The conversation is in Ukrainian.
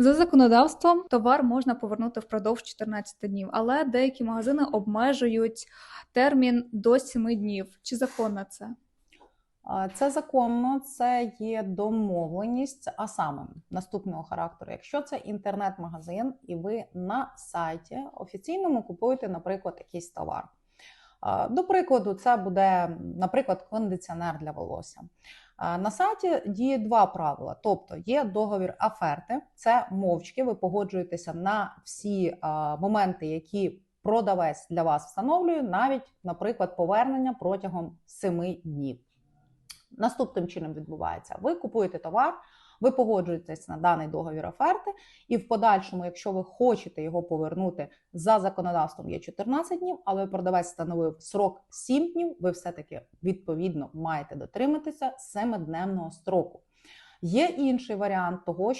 За законодавством товар можна повернути впродовж 14 днів, але деякі магазини обмежують термін до 7 днів. Чи законно це? Це законно, це є домовленість, а саме наступного характеру. Якщо це інтернет-магазин, і ви на сайті офіційному купуєте, наприклад, якийсь товар. До прикладу, це буде, наприклад, кондиціонер для волосся. На сайті діє два правила: тобто є договір аферти, це мовчки, ви погоджуєтеся на всі моменти, які продавець для вас встановлює, навіть, наприклад, повернення протягом 7 днів. Наступним чином відбувається: ви купуєте товар, ви погоджуєтесь на даний договір оферти, і в подальшому, якщо ви хочете його повернути за законодавством, є 14 днів, але продавець встановив срок 7 днів. Ви все-таки відповідно маєте дотриматися 7-дневного строку. Є інший варіант того, що